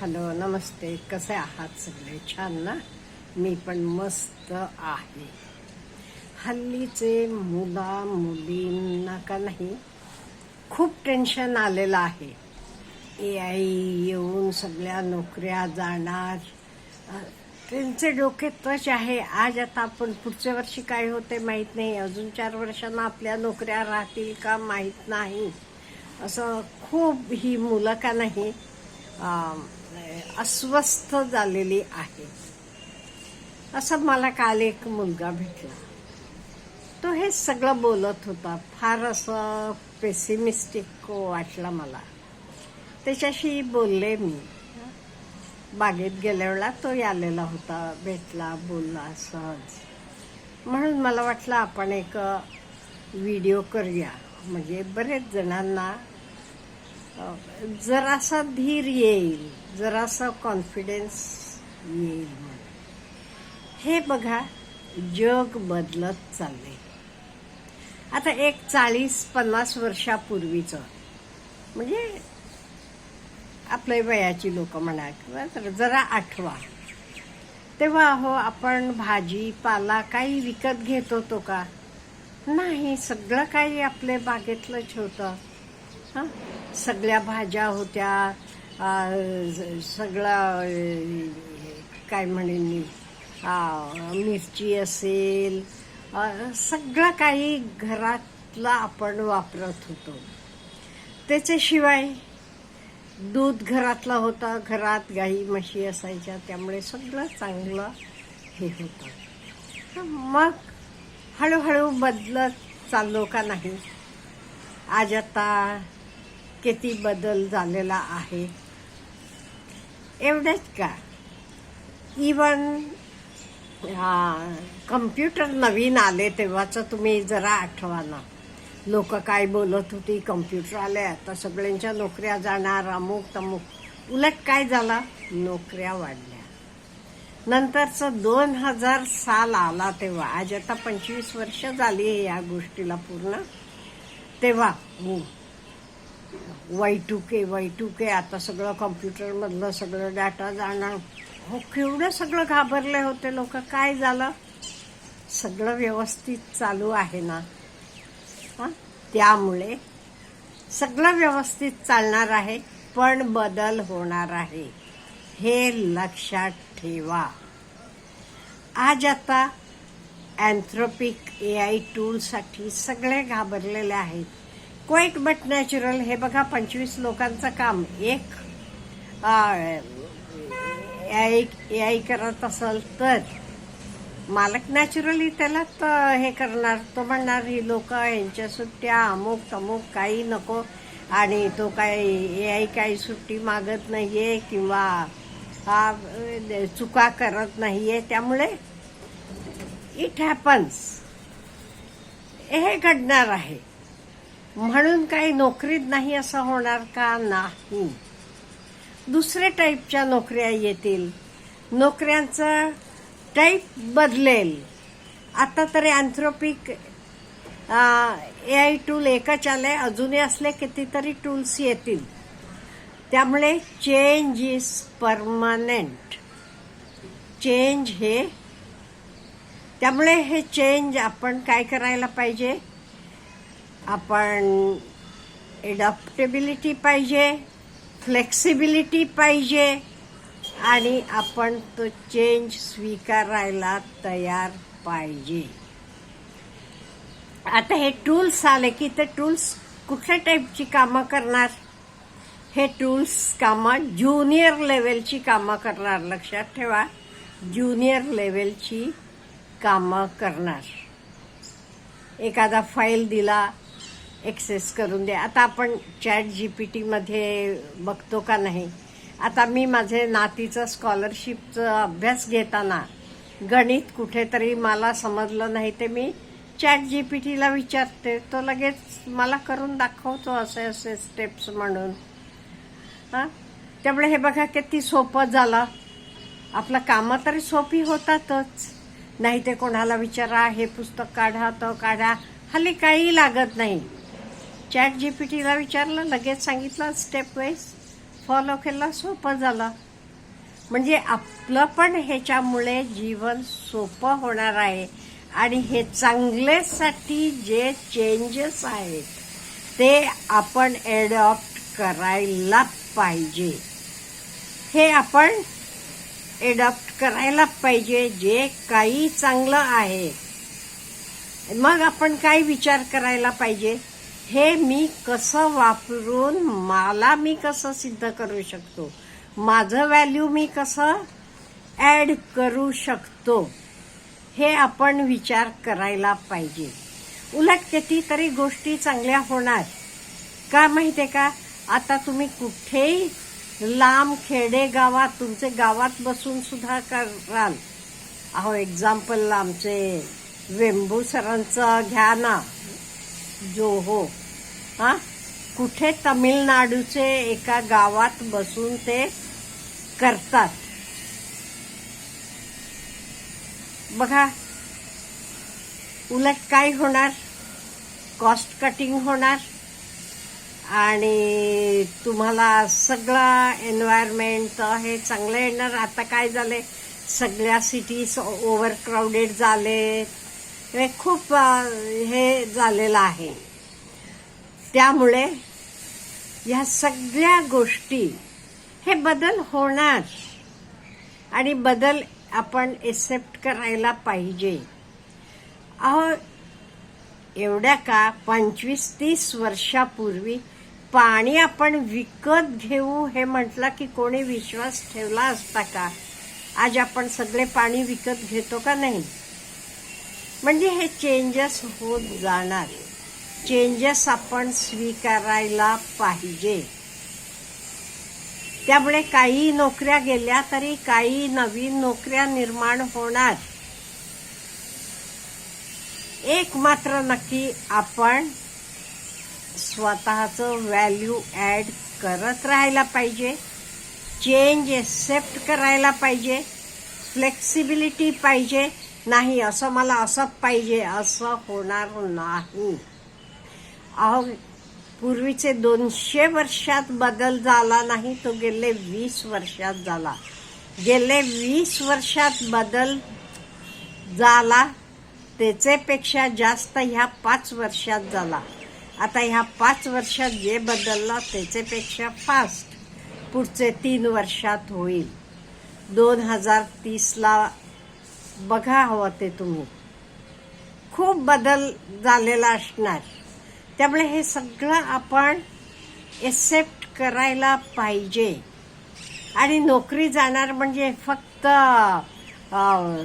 Hello नमस्ते. कसे आहात सगळे? छान ना? मी पण मस्त आहे. हल्लीचे मुला मुलींना का नाही. खूप टेन्शन आलेलं आहे. ए आय येऊन सगळ्या नोकऱ्या जाणार. त्यांचे डोके तच आहे. आज आता आपण पुढच्या वर्षी काय होते माहीत नाही. अजून चार वर्षांना आपल्या नोकऱ्या राहतील का माहीत नाही. असं खूप ही मुलं का नाही अस्वस्थ झालेली आहे. असं मला काल एक मुलगा भेटला. तो हे सगळं बोलत होता. फार असं पेसिमिस्टिक वाटला मला. त्याच्याशी बोलले मी. बागेत गेल्या वेळा तो आलेला होता भेटला बोलला सहज. म्हणून मला वाटलं आपण एक व्हिडिओ करूया. म्हणजे बरेच जणांना जरासा धीर येईल जरासा कॉन्फिडन्स येईल म्हणून. हे बघा जग बदलत चालले आता एक चाळीस पन्नास वर्षापूर्वीचं म्हणजे आपल्या वयाची लोक म्हणा किंवा जरा आठवा. तेव्हा हो आपण भाजी पाला काही विकत घेत होतो का? नाही सगळं काही आपल्या बागेतलंच होतं. हां? सगळ्या भाज्या होत्या सगळं काय म्हणेन मी मिरची असेल सगळं काही घरातलं आपण वापरत होतो. त्याच्याशिवाय दूध घरातलं होतं घरात गाई म्हशी असायच्या त्यामुळे सगळं चांगलं हे होतं. मग हळूहळू बदलत चाललो का नाही? आज आता किती बदल झालेला आहे. एवढंच का? इवन कम्प्युटर नवीन आले तेव्हाचं तुम्ही जरा आठवा ना. लोक काय बोलत होती कम्प्युटर आले आता सगळ्यांच्या नोकऱ्या जाणार अमुक तमुक. उलट काय झाला? नोकऱ्या वाढल्या. नंतरचं दोन हजार साल आला तेव्हा आज आता पंचवीस वर्ष झाली आहे या गोष्टीला पूर्ण. तेव्हा हो, Y two K Y two K आता सगळं कम्प्युटरमधलं सगळं डाटा जाणार. हो केवढं सगळं घाबरले होते लोक. काय झालं? सगळं व्यवस्थित चालू आहे ना? हां? त्यामुळे सगळं व्यवस्थित चालणार आहे पण बदल होणार आहे. हे लक्षात ठेवा. आज आता अँथ्रोपिक ए आय टूलसाठी सगळे घाबरलेले आहेत. क्वाईट बट नॅचरल हे बघा पंचवीस लोकांचं काम एक ए आय करत असेल तर मालक नॅचरली त्याला हे करणार तो म्हणणार ही लोक यांच्या सुट्ट्या अमुक तमुक काही नको आणि तो काय ए आय काही सुट्टी मागत नाहीये किंवा चुका करत नाहीये त्यामुळे इट हॅपन्स हे घडणार आहे म्हणून काही नोकरीत नाही असं होणार का? नाही. दुसऱ्या टाईपच्या नोकऱ्या येतील. नोकऱ्यांचं टाईप बदलेल. आता तरी अँथ्रोपिक ए आय टूल एकच आले अजूनही असले कितीतरी टूल्स येतील. त्यामुळे चेंज इज परमनंट चेंज हे त्यामुळे हे चेंज आपण काय करायला पाहिजे? आपण एडॉप्टेबिलिटी पाहिजे फ्लेक्सिबिलिटी पाहिजे आणि आपण तो चेंज स्वीकारायला तयार पाहिजे. आता हे टूल्स आले की ते टूल्स कुठल्या टाईपची कामं करणार? हे टूल्स कामं ज्युनियर लेवलची कामं करणार. लक्षात ठेवा ज्युनियर लेवलची कामं करणार. एखादा फाईल दिला एक्सेस करून दे. आता आपण चॅट जी पी टीमध्ये बघतो का नाही? आता मी माझे नातीचं स्कॉलरशिपचं अभ्यास घेताना गणित कुठेतरी मला समजलं नाही ते मी चॅट जी पी टीला विचारते. तो लगेच मला करून दाखवतो असे असे स्टेप्स म्हणून. हां? त्यामुळे हे बघा किती सोपं झालं. आपलं कामं तरी सोपी होतातच. नाही ते कोणाला विचारा हे पुस्तक काढा तो काढा. हल्ली काही लागत नाही. चॅट जी पी टीला विचारलं लगेच सांगितलं स्टेप वाईज फॉलो केला सोपं झालं. म्हणजे आपलं पण ह्याच्यामुळे जीवन सोपं होणार आहे. आणि हे चांगलेसाठी जे चेंजेस आहेत ते आपण एडॉप्ट करायला पाहिजे. हे आपण एडॉप्ट करायला पाहिजे जे काही चांगलं आहे. मग आपण काय विचार करायला पाहिजे? हे मी कसं वापरून मला मी कसं सिद्ध करू शकतो? माझं व्हॅल्यू मी कसं ॲड करू शकतो? हे आपण विचार करायला पाहिजे. उलट कितीतरी गोष्टी चांगल्या होणार. का माहिती आहे का? आता तुम्ही कुठेही लांब खेडे गावात तुमचे गावात बसून सुद्धा कराल. अहो एक्झाम्पल आमचे वेंबू सरांचं घ्या ना. जो हो. हा? कुठे तमिळनाडूचे एका गावात बसून ते करतात? बघा. उलट काय होणार? कॉस्ट कटिंग होणार? आणि तुम्हाला सगळा एन्व्हायरमेंट हे चांगलं येणार. आता काय झाले सगळ्या सिटीज ओव्हर क्राऊडेड झाले हे खूप हे झालेलं आहे. त्यामुळे ह्या सगळ्या गोष्टी हे बदल होणार. आणि बदल आपण एक्सेप्ट करायला पाहिजे. अहो एवढ्या का पंचवीस तीस वर्षापूर्वी पाणी आपण विकत घेऊ हे म्हटलं की कोणी विश्वास ठेवला असता का? आज आपण सगळे पाणी विकत घेतो का नाही? म्हणजे हे चेंजेस होत जाणार. चेंजेस आपण स्वीकारायला पाहिजे. त्यामुळे काही नोकऱ्या गेल्या तरी काही नवीन नोकऱ्या निर्माण होणार. एक मात्र नक्की आपण स्वतःचं व्हॅल्यू ॲड करत राहायला पाहिजे. चेंज एक्सेप्ट करायला पाहिजे. फ्लेक्सिबिलिटी पाहिजे. नाही असं मला असं पाहिजे असं होणार नाही. अहो पूर्वीचे दोनशे वर्षात बदल झाला नाही तो गेले वीस वर्षात झाला. गेले वीस वर्षात बदल झाला त्याचेपेक्षा जास्त ह्या पाच वर्षात झाला. आता ह्या पाच वर्षात जे बदलला त्याचेपेक्षा फास्ट पुढचे तीन वर्षात होईल. दोन हजार तीसला बघा हवं ते तुम्ही. खूप बदल झालेला असणार. त्यामुळे हे सगळं आपण एक्सेप्ट करायला पाहिजे. आणि नोकरी जाणार म्हणजे फक्त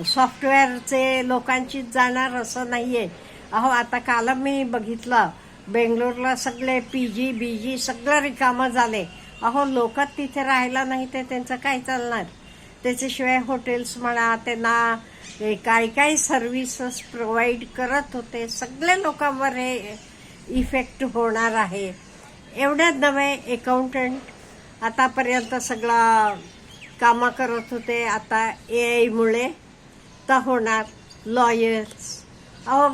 सॉफ्टवेअरचे लोकांचीच जाणार असं नाही आहे अहो आता काल मी बघितलं बेंगलोरला सगळे पी जी बी जी सगळं रिकामं झाले. अहो लोक तिथे राहायला नाही ते त्यांचं काय चालणार? त्याच्याशिवाय हॉटेल्स म्हणा त्यांना काय काय सर्व्हिसेस प्रोव्हाइड करत होते. सगळ्या लोकांवर हे इफेक्ट होणार आहे. एवढ्याच नव्हे अकाउंटंट आतापर्यंत सगळा कामं करत होते. आता ए आयमुळे तर होणार लॉयर्स अहो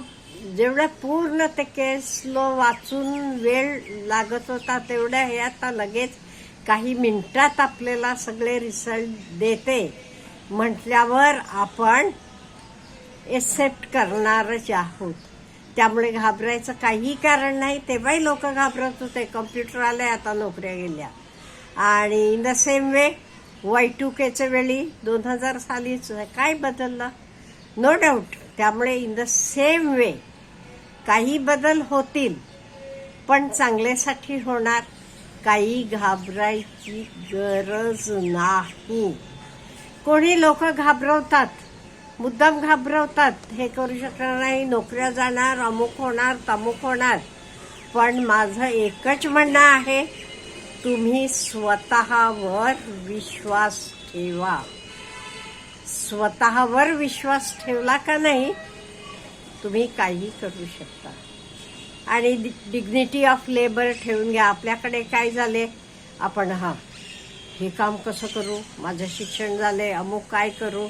जेवढ्या पूर्ण ते केस लो वाचून वेळ लागत होता तेवढ्या हे आता लगेच काही मिनिटात आपल्याला सगळे रिझल्ट देते. म्हटल्यावर आपण एक्सेप्ट करणारच आहोत. त्यामुळे घाबरायचं काही कारण नाही. तेव्हाही लोक घाबरत होते. कम्प्युटर आले आता नोकऱ्या गेल्या. आणि in the same way Y two केच्या वेळी दोन हजार सालीच काय बदललं? नो डाऊट त्यामुळे इन द सेम वे काही बदल होतील पण चांगल्यासाठी होणार. काही घाबरायची गरज नाही. कोणी लोक घाबरवतात? मुद्दाम घाबरवतात. हे करू शकणार नाही. नोकऱ्या जाणार अमुक होणार तमुक होणार. पण माझं एकच म्हणणं आहे तुम्ही स्वतःवर विश्वास ठेवा. स्वतःवर विश्वास ठेवला का नाही तुम्ही काही करू शकता. आणि डिग्निटी ऑफ लेबर ठेवून घ्या. आपल्याकडे काय झाले? आपण हा हे काम कसं करू? माझं शिक्षण झाले अमुक काय करू?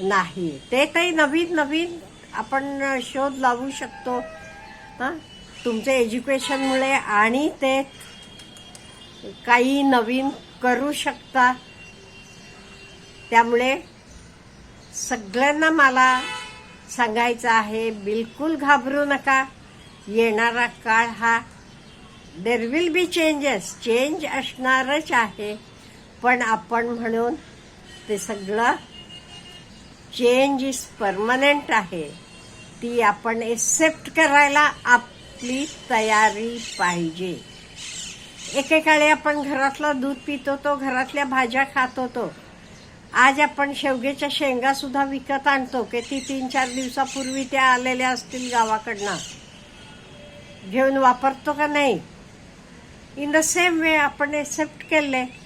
नाही. ते काही नवीन नवीन आपण शोध लावू शकतो. हां? तुमच्या एज्युकेशनमुळे आणि ते काही नवीन करू शकता. त्यामुळे सगळ्यांना मला सांगायचं आहे बिलकुल घाबरू नका. येणारा काळ हा there will be changes change असणारच आहे. पण आपण म्हणून ते सगळं चेंज इज परमनंट आहे ती आपण एक्सेप्ट करायला आपली तयारी पाहिजे. एकेकाळी आपण घरातलं दूध पित होतो घरातल्या भाज्या खात होतो. आज आपण शेवग्याच्या शेंगा सुद्धा विकत आणतो की ती तीन चार दिवसापूर्वी त्या आलेल्या असतील गावाकडनं. घेऊन वापरतो का नाही? इन द सेम वे आपण एक्सेप्ट केले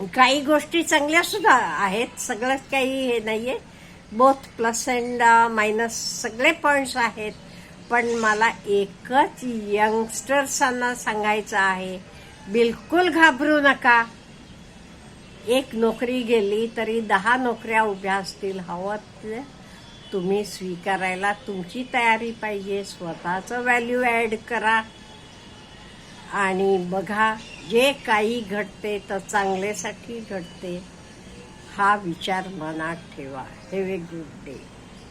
काही गोष्टी चांगल्या सुद्धा आहेत. सगळंच काही हे नाहीये. बोथ प्लस अँड मायनस सगळे पॉइंट्स आहेत. पण मला एकच यंगस्टर्सांना सांगायचं आहे. बिलकुल घाबरू नका. एक नोकरी गेली तरी दहा नोकऱ्या उभ्या असतील. हवं तुम्ही स्वीकारायला तुमची तयारी पाहिजे. स्वतःचं व्हॅल्यू ॲड करा. आणि बघा जे काही घडते तर चांगल्यासाठी घडते हा विचार मनात ठेवा. हे ए गुड डे